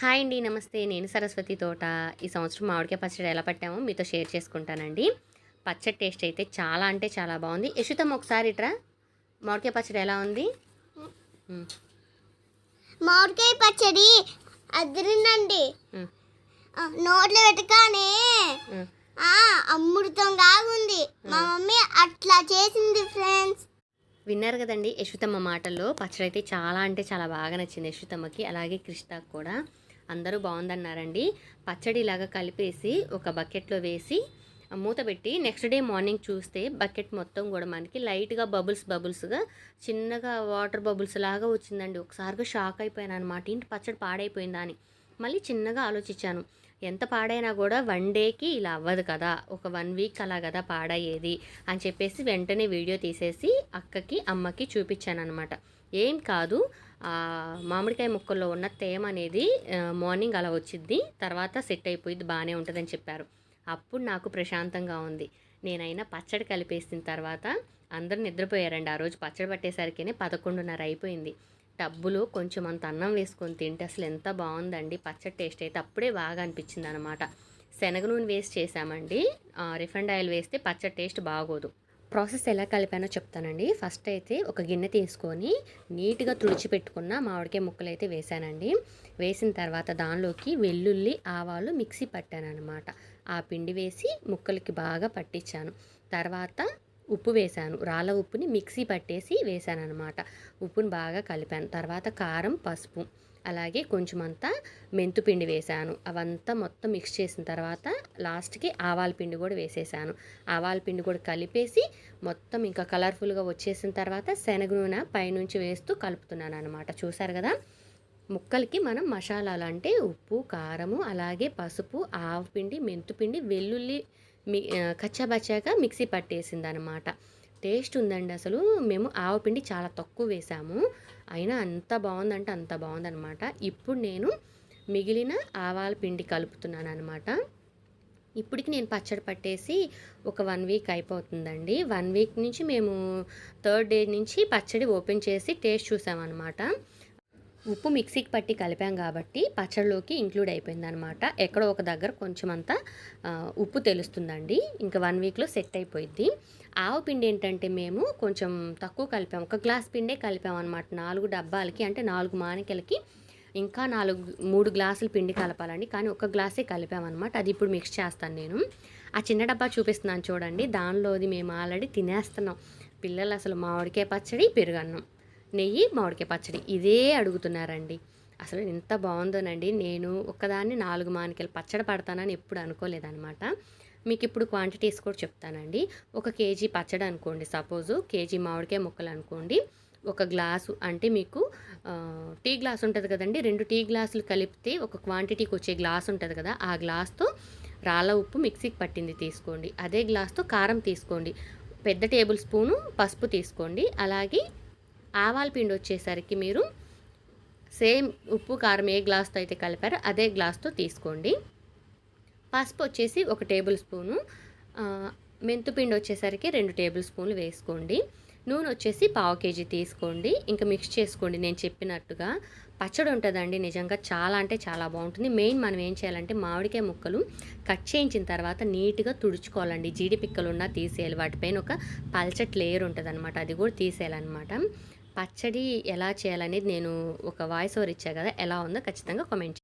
Hi అండి నమస్తే. నేను సరస్వతి తోట. ఈ సంవత్సరం మామిడికాయ పచ్చడి ఎలా పట్టామో మీతో షేర్ చేసుకుంటానండి. పచ్చడి టేస్ట్ అయితే చాలా అంటే చాలా బాగుంది. యశుతమ్మ ఒకసారి ఇట్రా. మామిడికాయ పచ్చడి ఎలా ఉంది? మామిడికాయ పచ్చడి అదిరిందండి. నోట్లో వెతకానే ఉమ్. ఆ అమృతం ఉంది. మా మమ్మీ అట్లా చేసింది ఫ్రెండ్స్. విన్నారు కదండి యశుతమ్మ మాటల్లో. పచ్చడి అయితే చాలా అంటే చాలా బాగా నచ్చింది యశుతమ్మకి అలాగే కృష్ణకు కూడా. అందరూ బాగుందన్నారండి. పచ్చడి ఇలాగా కలిపేసి ఒక బకెట్లో వేసి మూత పెట్టి నెక్స్ట్ డే మార్నింగ్ చూస్తే బకెట్ మొత్తం కూడా మనకి లైట్గా బబుల్స్ బబుల్స్గా చిన్నగా వాటర్ బబుల్స్ లాగా వచ్చిందండి. ఒకసారిగా షాక్ అయిపోయాను అనమాట ఇంటి పచ్చడి పాడైపోయిందా అని. మళ్ళీ చిన్నగా ఆలోచించాను. ఎంత పాడైనా కూడా వన్ డేకి ఇలా అవ్వదు కదా. ఒక వన్ వీక్ అలా కదా పాడయ్యేది అని చెప్పేసి వెంటనే వీడియో తీసేసి అక్కకి అమ్మకి చూపించాను అనమాట ఏం కాదు మామిడికాయ ముక్కల్లో ఉన్న తేమ అనేది మార్నింగ్ అలా వచ్చింది తర్వాత సెట్ అయిపోయింది బాగానే ఉంటుందని చెప్పారు. అప్పుడు నాకు ప్రశాంతంగా ఉంది. నేనైనా పచ్చడి కలిపేసిన తర్వాత అందరూ నిద్రపోయారండి. ఆ రోజు పచ్చడి పట్టేసరికినే పదకొండున్నర అయిపోయింది. టబ్బులో కొంచెం అంత అన్నం వేసుకొని తింటే అసలు ఎంత బాగుందండి. పచ్చడి టేస్ట్ అయితే అప్పుడే బాగా అనిపించింది అనమాట శనగ నూనె వేస్ట్ చేసామండి రిఫండ్ రిఫైండ్ ఆయిల్ వేస్తే పచ్చడి టేస్ట్ బాగోదు. ప్రాసెస్ ఎలా కలిపానో చెప్తానండి. ఫస్ట్ అయితే ఒక గిన్నె తీసుకొని నీట్గా తుడిచిపెట్టుకున్న మామిడికాయ ముక్కలు అయితే వేసానండి. వేసిన తర్వాత దానిలోకి వెల్లుల్లి ఆవాలు మిక్సీ పట్టాను అనమాట ఆ పిండి వేసి ముక్కలకి బాగా పట్టించాను. తర్వాత ఉప్పు వేశాను రాళ్ళ ఉప్పుని మిక్సీ పట్టేసి వేశాను అనమాట ఉప్పుని బాగా కలిపాను. తర్వాత కారం పసుపు. అలాగే కొంచెం అంతా మెంతుపిండి వేశాను. అవంతా మొత్తం మిక్స్ చేసిన తర్వాత లాస్ట్కి ఆవాల పిండి కూడా వేసేసాను. ఆవాల పిండి కూడా కలిపేసి మొత్తం ఇంకా కలర్ఫుల్గా వచ్చేసిన తర్వాత శనగ నూనె పైనుంచి వేస్తూ కలుపుతున్నాను అనమాట చూసారు కదా? ముక్కలకి మనం మసాలాలు అంటే ఉప్పు కారము అలాగే పసుపు ఆవపిండి మెంతుపిండి వెల్లుల్లి మి కచ్చాబచ్చాగా మిక్సీ పట్టేసింది అనమాట టేస్ట్ ఉందండి అసలు. మేము ఆవపిండి చాలా తక్కువ వేసాము. అయినా అంత బాగుందంటే అంత బాగుందనమాట ఇప్పుడు నేను మిగిలిన ఆవాల పిండి కలుపుతున్నాను అనమాట ఇప్పటికి నేను పచ్చడి పట్టేసి ఒక వన్ వీక్ అయిపోతుందండి. వన్ వీక్ నుంచి మేము థర్డ్ డే నుంచి పచ్చడి ఓపెన్ చేసి టేస్ట్ చూసామన్నమాట. ఉప్పు మిక్సీకి పట్టి కలిపాం కాబట్టి పచ్చడిలోకి ఇంక్లూడ్ అయిపోయిందనమాట ఎక్కడో ఒక దగ్గర కొంచెం అంతా ఉప్పు తెలుస్తుందండి. ఇంకా వన్ వీక్లో సెట్ అయిపోయింది ఆవు పిండి ఏంటంటే మేము కొంచెం తక్కువ కలిపాం. ఒక గ్లాస్ పిండే కలిపాం అనమాట నాలుగు డబ్బాలకి అంటే నాలుగు మానికలకి ఇంకా నాలుగు మూడు గ్లాసులు పిండి కలపాలండి. కానీ ఒక గ్లాసే కలిపామన్నమాట. అది ఇప్పుడు మిక్స్ చేస్తాను నేను. ఆ చిన్న డబ్బా చూపిస్తున్నాను చూడండి. దానిలోది మేము ఆల్రెడీ తినేస్తున్నాం. పిల్లలు అసలు మామిడికాయ పచ్చడి పెరుగన్నం. నెయ్యి మామిడికాయ పచ్చడి. ఇదే అడుగుతున్నారండి. అసలు ఎంత బాగుందోనండి. నేను ఒక్కదాన్ని నాలుగు మానికలు పచ్చడి పడతానని ఎప్పుడు అనుకోలేదన్నమాట. మీకు ఇప్పుడు క్వాంటిటీస్ కూడా చెప్తానండి. ఒక కేజీ పచ్చడి అనుకోండి సపోజు కేజీ మామిడికాయ ముక్కలు అనుకోండి ఒక గ్లాసు అంటే మీకు టీ గ్లాస్ ఉంటుంది కదండి. రెండు టీ గ్లాసులు కలిపితే ఒక క్వాంటిటీకి వచ్చే గ్లాస్ ఉంటుంది కదా. ఆ గ్లాస్తో రాళ్ళ ఉప్పు మిక్సీకి పట్టింది తీసుకోండి. అదే గ్లాస్తో కారం తీసుకోండి. పెద్ద టేబుల్ స్పూను పసుపు తీసుకోండి. అలాగే ఆవాల పిండి వచ్చేసరికి మీరు సేమ్ ఉప్పు కారం ఏ గ్లాస్తో అయితే కలిపారో అదే గ్లాస్తో తీసుకోండి. పసుపు వచ్చేసి ఒక టేబుల్ స్పూను మెంతుపిండి వచ్చేసరికి రెండు టేబుల్ స్పూన్లు వేసుకోండి. నూనె వచ్చేసి పావు కేజీ తీసుకోండి. ఇంకా మిక్స్ చేసుకోండి నేను చెప్పినట్టుగా. పచ్చడి ఉంటుందండి నిజంగా చాలా అంటే చాలా బాగుంటుంది. మెయిన్ మనం ఏం చేయాలంటే మామిడికాయ ముక్కలు కట్ చేయించిన తర్వాత నీట్గా తుడుచుకోవాలండి. జీడి పిక్కలు ఉన్నా తీసేయాలి. వాటిపైన ఒక పల్చటి లేయర్ ఉంటుంది అనమాట అది కూడా తీసేయాలన్నమాట. పచ్చడి ఎలా చేయాలనేది నేను ఒక వాయిస్ ఓవర్ ఇచ్చా కదా ఎలా ఉందో ఖచ్చితంగా కామెంట్